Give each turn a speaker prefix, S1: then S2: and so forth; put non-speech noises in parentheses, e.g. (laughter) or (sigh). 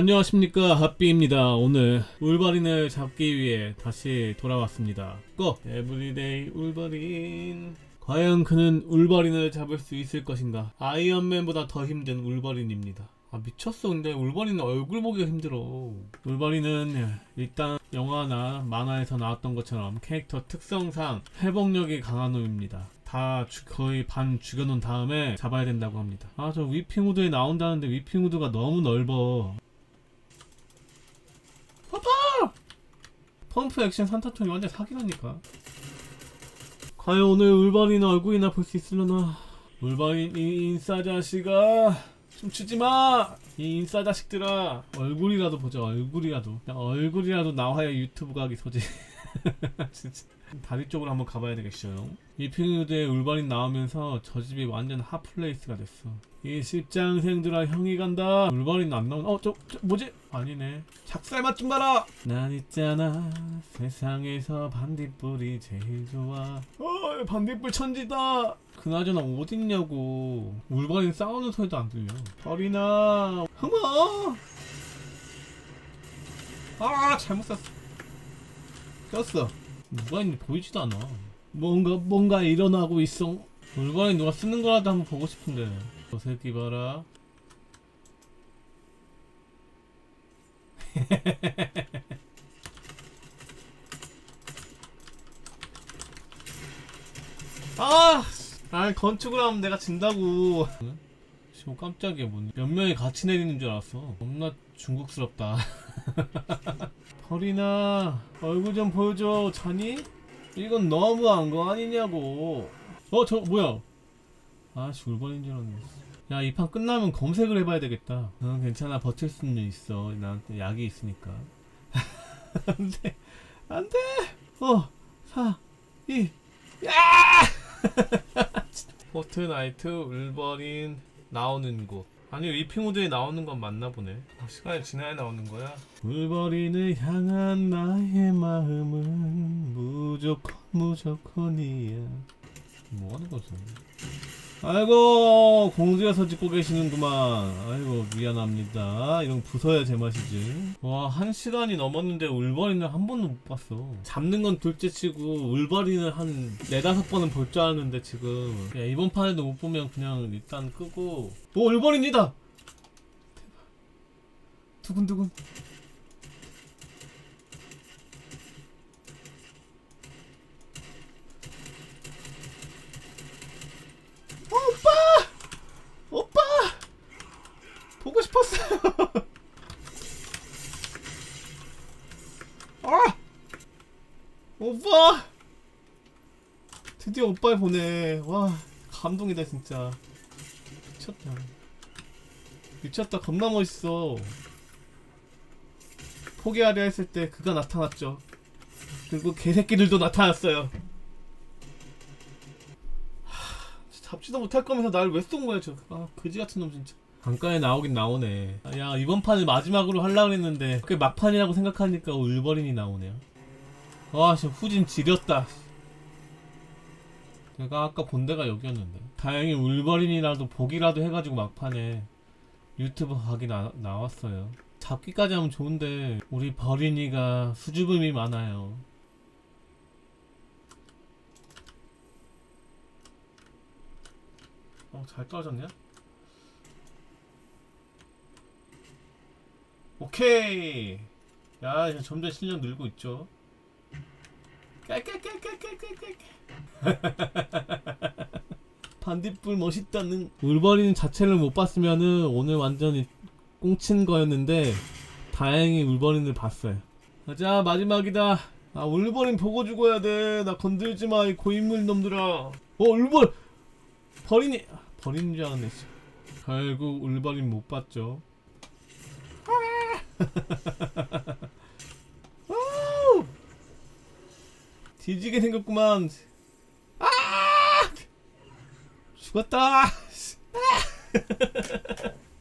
S1: 안녕하십니까 핫비입니다. 오늘 울버린을 잡기 위해 다시 돌아왔습니다. 고! 에브리데이 울버린. 과연 그는 울버린을 잡을 수 있을 것인가? 아이언맨보다 더 힘든 울버린입니다. 아 미쳤어. 근데 울버린은 얼굴 보기가 힘들어. 울버린은 일단 영화나 만화에서 나왔던 것처럼 캐릭터 특성상 회복력이 강한 놈입니다. 다 주- 거의 반 죽여놓은 다음에 잡아야 된다고 합니다. 아 저 위핑우드에 나온다는데 위핑우드가 너무 넓어 펌프 액션 산타총이 완전 사기라니까. 과연 오늘 울버린 얼굴이나 볼 수 있으려나? 이 인싸 자식아 춤추지 마! 이 인싸 자식들아 얼굴이라도 보자 얼굴이라도 얼굴이라도 나와야 유튜브 가기 소지 (laughs) (laughs) 진짜. 다리 쪽으로 한번 가봐야 되겠어요. 이 핑유드에 울버린 나오면서 저 집이 완전 핫플레이스가 됐어. 이 십장생들아 형이 간다. 울버린 안 나오나? 어? 저, 저 뭐지? 아니네. 작살 맛좀 봐라! 난 있잖아. 세상에서 반딧불이 제일 좋아. 어 반딧불 천지다! 그나저나 어딨냐고. 울버린 싸우는 소리도 안 들려. 어리나. 흥아! 아 잘못 쐈어 꼈어. 누가 있는지 보이지도 않아. 뭔가 뭔가 일어나고 있어. 울버린 누가 쓰는 거라도 한번 보고 싶은데. 저 새끼 봐라. 아! 아 건축을 하면 내가 진다고. 지금 깜짝이야 뭐몇 명이 같이 내리는 줄 알았어. 겁나 중국스럽다 (laughs) (laughs) 벌이나 얼굴 좀 보여줘 자니? 이건 너무한 거 아니냐고. 어 저 뭐야? 아씨 울버린 줄 알았네. 야 이 판 끝나면 검색을 해봐야 되겠다. 응 괜찮아. 버틸 수는 있어. 나한테 약이 있으니까. (laughs) 안돼. 안돼! 어 4 2 야! (laughs) 포트나이트 울버린 나오는 곳 아니 리핑우드에 나오는 건 맞나 보네. 아, 시간이 지나야 나오는 거야. 울버린을 향한 나의 마음은 무조건 무조건이야. 뭐 하는 거지 아이고 공주에서 짓고 계시는구만. 아이고 미안합니다. 이런 부서야 제맛이지 와 한 시간이 넘었는데 울버린을 한 번도 못 봤어. 잡는 건 둘째치고 울버린을 한 네다섯 번은 볼줄 아는데 지금. 야, 이번 판에도 못 보면 그냥 일단 끄고. 오 울버린이다! 대박. 두근두근 어, 오빠! 오빠! 보고 싶었어요. (laughs) 아! 오빠! 드디어 오빠를 보네. 와, 감동이다, 진짜. 미쳤다. 미쳤다, 겁나 멋있어. 포기하려 했을 때 그가 나타났죠. 그리고 개새끼들도 나타났어요. 잡지도 못할 거면서 날 왜 쏜 거야 저 아, 그지 같은 놈 진짜 강가에 나오긴 나오네. 아, 야 이번 판을 마지막으로 하려고 했는데 그게 막판이라고 생각하니까 울버린이 나오네요. 와씨 후진 지렸다 내가 아까 본 데가 여기였는데. 다행히 울버린이라도 보기라도 해가지고 막판에 유튜브 각이 나, 나왔어요. 잡기까지 하면 좋은데 우리 버린이가 수줍음이 많아요. 어, 잘 떨어졌냐? 오케이. 야, 이제 점점 실력 늘고 있죠. (laughs) 반딧불 멋있다는 울버린 자체를 못 봤으면은 오늘 완전히 꽁친 거였는데 다행히 울버린을 봤어요. 가자 마지막이다. 아 울버린 보고 죽어야 돼. 나 건들지 마 이 고인물 놈들아. 어 울버 버린이 버린 줄 알았네. 씨. 결국 울버린 못 봤죠. 아우! 뒤지게 생겼구만. 아! 죽었다.